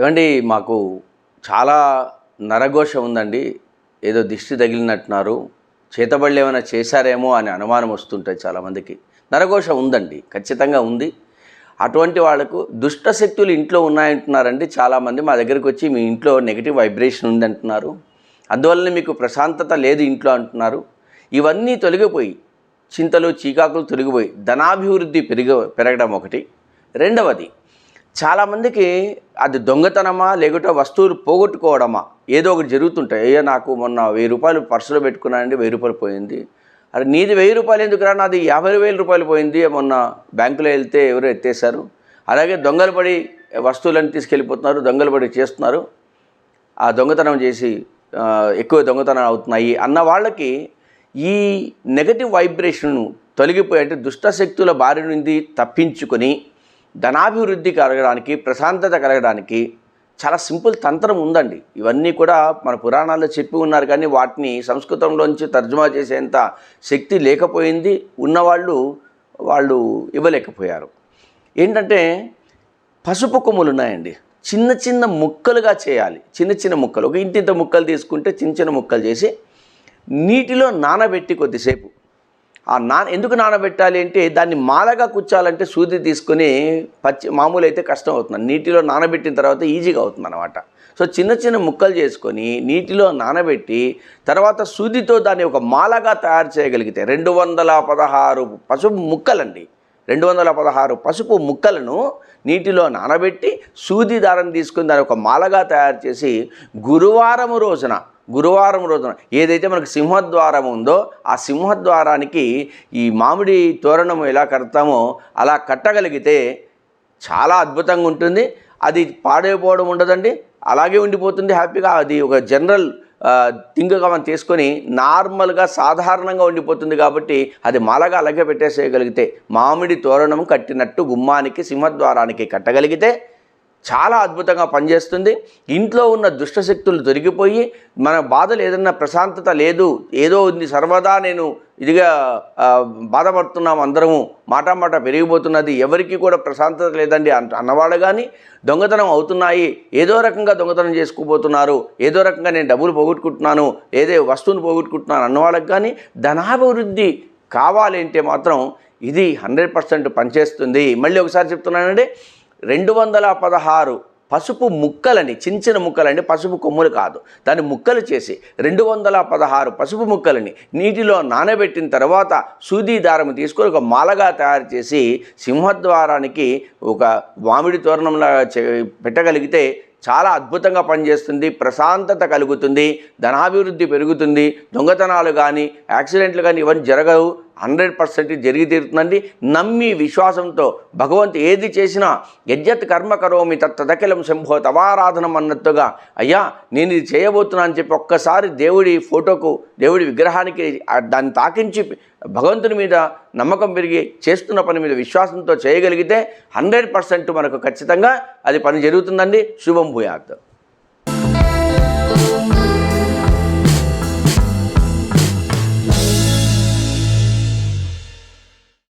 ఏమండి మాకు చాలా నరఘోష ఉందండి. ఏదో దిష్టి తగిలినట్టున్నారు. చేతబళ్ళు ఏమైనా చేశారేమో అని అనుమానం వస్తుంటాయి చాలామందికి. నరఘోష ఉందండి ఖచ్చితంగా ఉంది. అటువంటి వాళ్ళకు దుష్ట శక్తులు ఇంట్లో ఉన్నాయంటున్నారండి చాలామంది. మా దగ్గరికి వచ్చి మీ ఇంట్లో నెగిటివ్ వైబ్రేషన్ ఉంది అంటున్నారు అందువల్లనే మీకు ప్రశాంతత లేదు ఇంట్లో అంటున్నారు. ఇవన్నీ తొలగిపోయి చింతలు చీకాకులు తొలగిపోయి ధనాభివృద్ధి పెరిగ పెరగడం ఒకటి. రెండవది చాలామందికి అది దొంగతనమా లేకుంటే వస్తువులు పోగొట్టుకోవడమా? ఏదో ఒకటి జరుగుతుంటాయి అయ్యో నాకు మొన్న వెయ్యి రూపాయలు పర్సులో పెట్టుకున్నానండి వెయ్యి రూపాయలు పోయింది. అరే నీది వెయ్యి రూపాయలు ఎందుకురా నాది యాభై వేల రూపాయలు పోయింది మొన్న బ్యాంకులో వెళ్తే ఎవరో ఎత్తేసారు అలాగే దొంగలు పడి వస్తువులను తీసుకెళ్ళిపోతున్నారు దొంగలు పడి చేస్తున్నారు. ఆ దొంగతనం చేసి ఎక్కువ దొంగతనం అవుతున్నాయి అన్న వాళ్ళకి ఈ నెగటివ్ వైబ్రేషన్ను తొలగిపోయి అంటే దుష్టశక్తుల బారి నుండి తప్పించుకొని ధనాభివృద్ధి కలగడానికి ప్రశాంతత కలగడానికి చాలా సింపుల్ తంత్రం ఉందండి. ఇవన్నీ కూడా మన పురాణాల్లో చెప్పి ఉన్నారు కానీ వాటిని సంస్కృతంలోంచి తర్జుమా చేసేంత శక్తి లేకపోయింది. ఉన్నవాళ్ళు వాళ్ళు ఇవ్వలేకపోయారు. ఏంటంటే పసుపు కొమ్ములు ఉన్నాయండి. చిన్న చిన్న ముక్కలుగా చేయాలి. చిన్న చిన్న ముక్కలు. ఒక ఇంటింత ముక్కలు తీసుకుంటే చిన్న చిన్న ముక్కలు చేసి నీటిలో నానబెట్టి కొద్దిసేపు ఆ నా ఎందుకు నానబెట్టాలి అంటే దాన్ని మాలగా కుచ్చాలంటే సూది తీసుకొని పచ్చి మామూలు అయితే కష్టం అవుతుంది. నీటిలో నానబెట్టిన తర్వాత ఈజీగా అవుతుంది అనమాట సో చిన్న చిన్న ముక్కలు చేసుకొని నీటిలో నానబెట్టి తర్వాత సూదితో దాన్ని ఒక మాలగా తయారు చేయగలిగితే రెండు వందల పదహారు పసుపు ముక్కలండి. రెండు వందల పదహారు పసుపు ముక్కలను నీటిలో నానబెట్టి సూది దారం తీసుకుని దాన్ని ఒక మాలగా తయారు చేసి గురువారం రోజున గురువారం రోజున ఏదైతే మనకు సింహద్వారం ఉందో ఆ సింహద్వారానికి ఈ మామిడి తోరణం ఎలా కడతామో అలా కట్టగలిగితే చాలా అద్భుతంగా ఉంటుంది. అది పాడైపోవడం ఉండదండి. అలాగే ఉండిపోతుంది హ్యాపీగా. అది ఒక జనరల్ థింగ్గా మనం తీసుకొని నార్మల్గా సాధారణంగా ఉండిపోతుంది కాబట్టి అది మాలగా అలాగే పెట్టేసేయగలిగితే మామిడి తోరణం కట్టినట్టు గుమ్మానికి సింహద్వారానికి కట్టగలిగితే చాలా అద్భుతంగా పనిచేస్తుంది. ఇంట్లో ఉన్న దుష్టశక్తులు దొరికిపోయి మన బాధలు ఏదన్నా ప్రశాంతత లేదు ఏదో ఉంది సర్వదా నేను ఇదిగా బాధపడుతున్నాం అందరము మాట మాట పెరిగిపోతున్నది ఎవరికి కూడా ప్రశాంతత లేదండి అంట అన్నవాళ్ళు కానీ దొంగతనం అవుతున్నాయి ఏదో రకంగా దొంగతనం చేసుకుపోతున్నారు ఏదో రకంగా నేను డబ్బులు పోగొట్టుకుంటున్నాను ఏదో వస్తువును పోగొట్టుకుంటున్నాను అన్నవాళ్ళకి కానీ ధనాభివృద్ధి కావాలంటే మాత్రం ఇది హండ్రెడ్ పర్సెంట్ పనిచేస్తుంది. మళ్ళీ ఒకసారి చెప్తున్నానండి రెండు వందల పదహారు పసుపు ముక్కలని చిన్న చిన్న ముక్కలండి పసుపు కొమ్ములు కాదు. దాన్ని ముక్కలు చేసి రెండు వందల పదహారు పసుపు ముక్కలని నీటిలో నానబెట్టిన తర్వాత సూది దారం తీసుకొని ఒక మాలగా తయారు చేసి సింహద్వారానికి ఒక మామిడి తోరణంలా చే- పెట్టగలిగితే చాలా అద్భుతంగా పనిచేస్తుంది ప్రశాంతత కలుగుతుంది ధనాభివృద్ధి పెరుగుతుంది దొంగతనాలు కానీ యాక్సిడెంట్లు కానీ ఇవన్నీ జరగవు. హండ్రెడ్ పర్సెంట్ జరిగి తీరుతుందండి. నమ్మి విశ్వాసంతో భగవంతు ఏది చేసినా యజ్జత్ కర్మ కరోమి తత్తదకిలం శంభో తవారాధనం అన్నట్టుగా అయ్యా నేను ఇది చేయబోతున్నా అని చెప్పి ఒక్కసారి దేవుడి ఫోటోకు దేవుడి విగ్రహానికి దాన్ని తాకించి భగవంతుని మీద నమ్మకం పెరిగి చేస్తున్న పని మీద విశ్వాసంతో చేయగలిగితే హండ్రెడ్ పర్సెంట్ మనకు ఖచ్చితంగా అది పని జరుగుతుందండి. శుభం భూయాత్.